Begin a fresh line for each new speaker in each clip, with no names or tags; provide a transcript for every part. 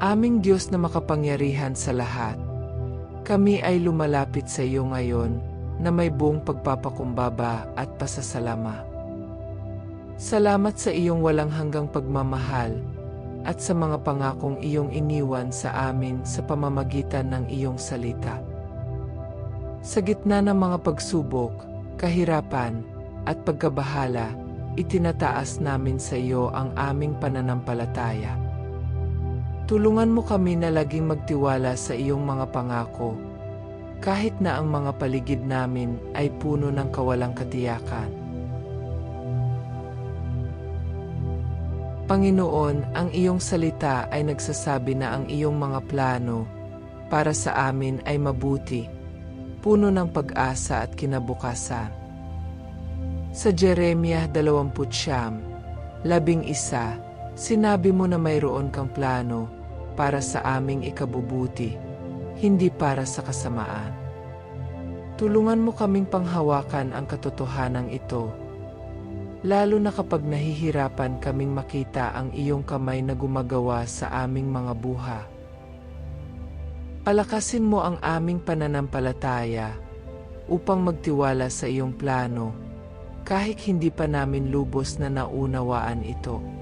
Aming Diyos na makapangyarihan sa lahat, kami ay lumalapit sa iyo ngayon na may buong pagpapakumbaba at pasasalama. Salamat sa iyong walang hanggang pagmamahal at sa mga pangakong iyong iniwan sa amin sa pamamagitan ng iyong salita. Sa gitna ng mga pagsubok, kahirapan, at pagkabahala, itinataas namin sa iyo ang aming pananampalataya. Tulungan mo kami na laging magtiwala sa iyong mga pangako, kahit na ang mga paligid namin ay puno ng kawalang katiyakan. Panginoon, ang iyong salita ay nagsasabi na ang iyong mga plano para sa amin ay mabuti, puno ng pag-asa at kinabukasan. Sa Jeremiah 20, labing isa, sinabi mo na mayroon kang plano para sa aming ikabubuti, hindi para sa kasamaan. Tulungan mo kaming panghawakan ang katotohanan ito, lalo na kapag nahihirapan kaming makita ang iyong kamay na gumagawa sa aming mga buha. Palakasin mo ang aming pananampalataya upang magtiwala sa iyong plano kahit hindi pa namin lubos na naunawaan ito.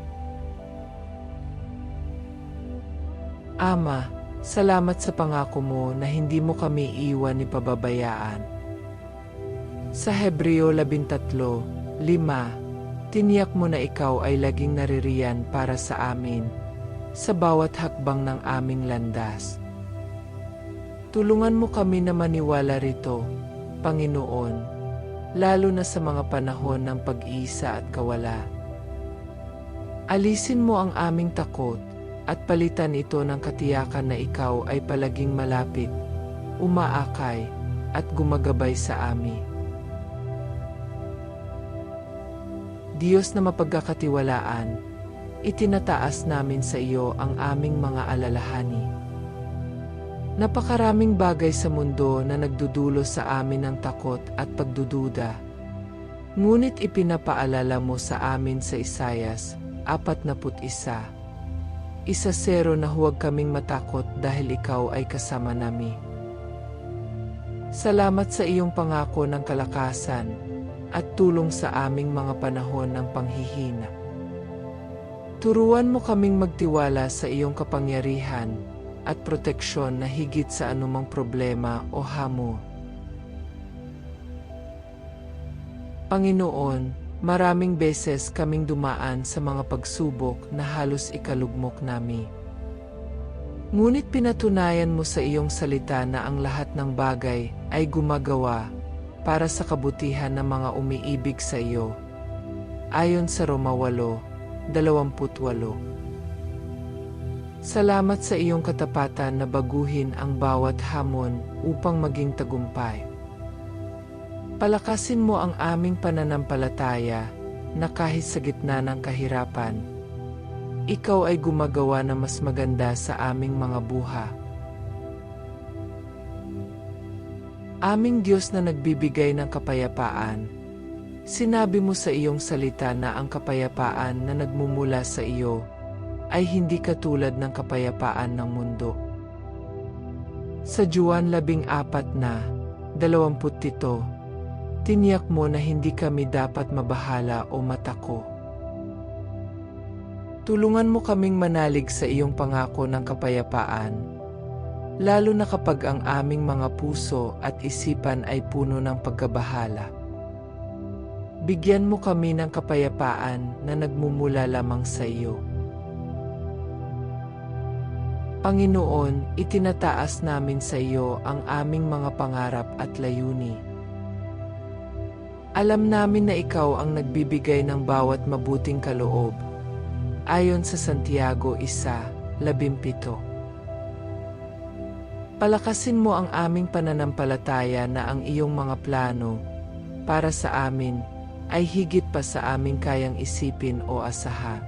Ama, salamat sa pangako mo na hindi mo kami iwan ni pababayaan. Sa Hebreo 13:5, tiniyak mo na ikaw ay laging naririyan para sa amin sa bawat hakbang ng aming landas. Tulungan mo kami na maniwala rito, Panginoon, lalo na sa mga panahon ng pag-iisa at kawala. Alisin mo ang aming takot at palitan ito ng katiyakan na ikaw ay palaging malapit, umaakay, at gumagabay sa amin. Diyos na mapagkakatiwalaan, itinataas namin sa iyo ang aming mga alalahani. Napakaraming bagay sa mundo na nagdudulo sa amin ng takot at pagdududa. Ngunit ipinapaalala mo sa amin sa Isayas, 41, isa sero na huwag kaming matakot dahil ikaw ay kasama nami. Salamat sa iyong pangako ng kalakasan at tulong sa aming mga panahon ng panghihina. Turuan mo kaming magtiwala sa iyong kapangyarihan at proteksyon na higit sa anumang problema o hamon. Panginoon, maraming beses kaming dumaan sa mga pagsubok na halos ikalugmok nami. Ngunit pinatunayan mo sa iyong salita na ang lahat ng bagay ay gumagawa para sa kabutihan ng mga umiibig sa iyo. Ayon sa Roma 8, 28. Salamat sa iyong katapatan na baguhin ang bawat hamon upang maging tagumpay. Palakasin mo ang aming pananampalataya na kahit sa gitna ng kahirapan, ikaw ay gumagawa na mas maganda sa aming mga buha. Aming Diyos na nagbibigay ng kapayapaan, sinabi mo sa iyong salita na ang kapayapaan na nagmumula sa iyo ay hindi katulad ng kapayapaan ng mundo. Sa Juan 14 na, 27, Tiniyak mo na hindi kami dapat mabahala o matako. Tulungan mo kaming manalig sa iyong pangako ng kapayapaan, lalo na kapag ang aming mga puso at isipan ay puno ng pagkabahala. Bigyan mo kami ng kapayapaan na nagmumula lamang sa iyo. Panginoon, itinataas namin sa iyo ang aming mga pangarap at layunin alam namin na ikaw ang nagbibigay ng bawat mabuting kaloob. Ayon sa Santiago 1:17. Palakasin mo ang aming pananampalataya na ang iyong mga plano para sa amin ay higit pa sa aming kayang isipin o asahan.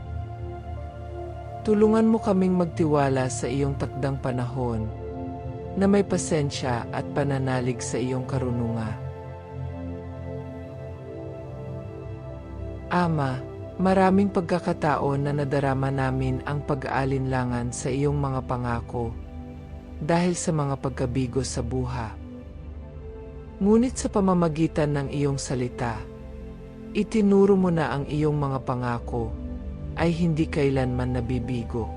Tulungan mo kaming magtiwala sa iyong takdang panahon na may pasensya at pananalig sa iyong karunungan. Ama, Maraming pagkakataon na nadarama namin ang pag-aalinlangan sa iyong mga pangako dahil sa mga pagkabigo sa buha. Ngunit sa pamamagitan ng iyong salita, itinuro mo na ang iyong mga pangako ay hindi kailanman nabibigo.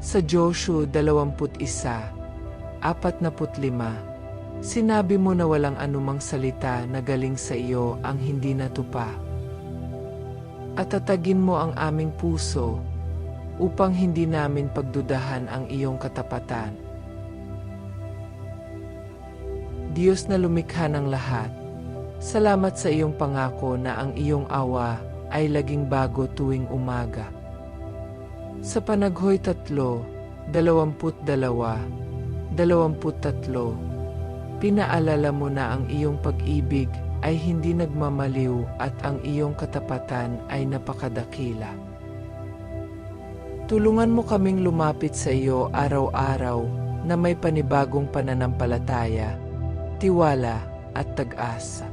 Sa Joshua 21, 45, sinabi mo na walang anumang salita na galing sa iyo ang hindi natupa. At tatagin mo ang aming puso upang hindi namin pagdudahan ang iyong katapatan. Diyos na lumikha ng lahat, salamat sa iyong pangako na ang iyong awa ay laging bago tuwing umaga. Sa panaghoy tatlo, dalawamput dalawa, dalawamput tatlo, pinaalala mo na ang iyong pag-ibig ay hindi nagmamaliw at ang iyong katapatan ay napakadakila. Tulungan mo kaming lumapit sa iyo araw-araw na may panibagong pananampalataya, tiwala at tag-asa.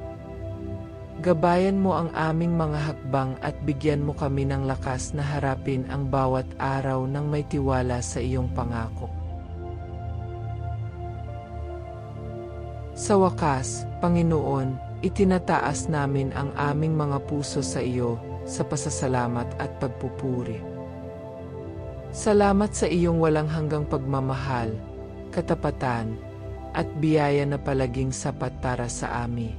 Gabayan mo ang aming mga hakbang at bigyan mo kami ng lakas na harapin ang bawat araw ng may tiwala sa iyong pangako. Sa wakas, Panginoon, itinataas namin ang aming mga puso sa iyo sa pasasalamat at pagpupuri. Salamat sa iyong walang hanggang pagmamahal, katapatan, at biyaya na palaging sapat para sa amin.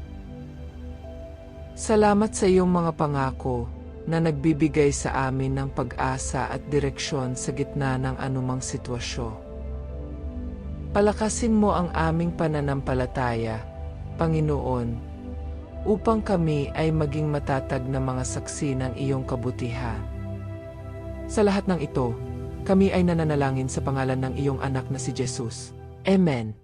Salamat sa iyong mga pangako na nagbibigay sa amin ng pag-asa at direksyon sa gitna ng anumang sitwasyon. Palakasin mo ang aming pananampalataya, Panginoon, upang kami ay maging matatag na mga saksi ng iyong kabutihan. Sa lahat ng ito, kami ay nananalangin sa pangalan ng iyong anak na si Jesus. Amen.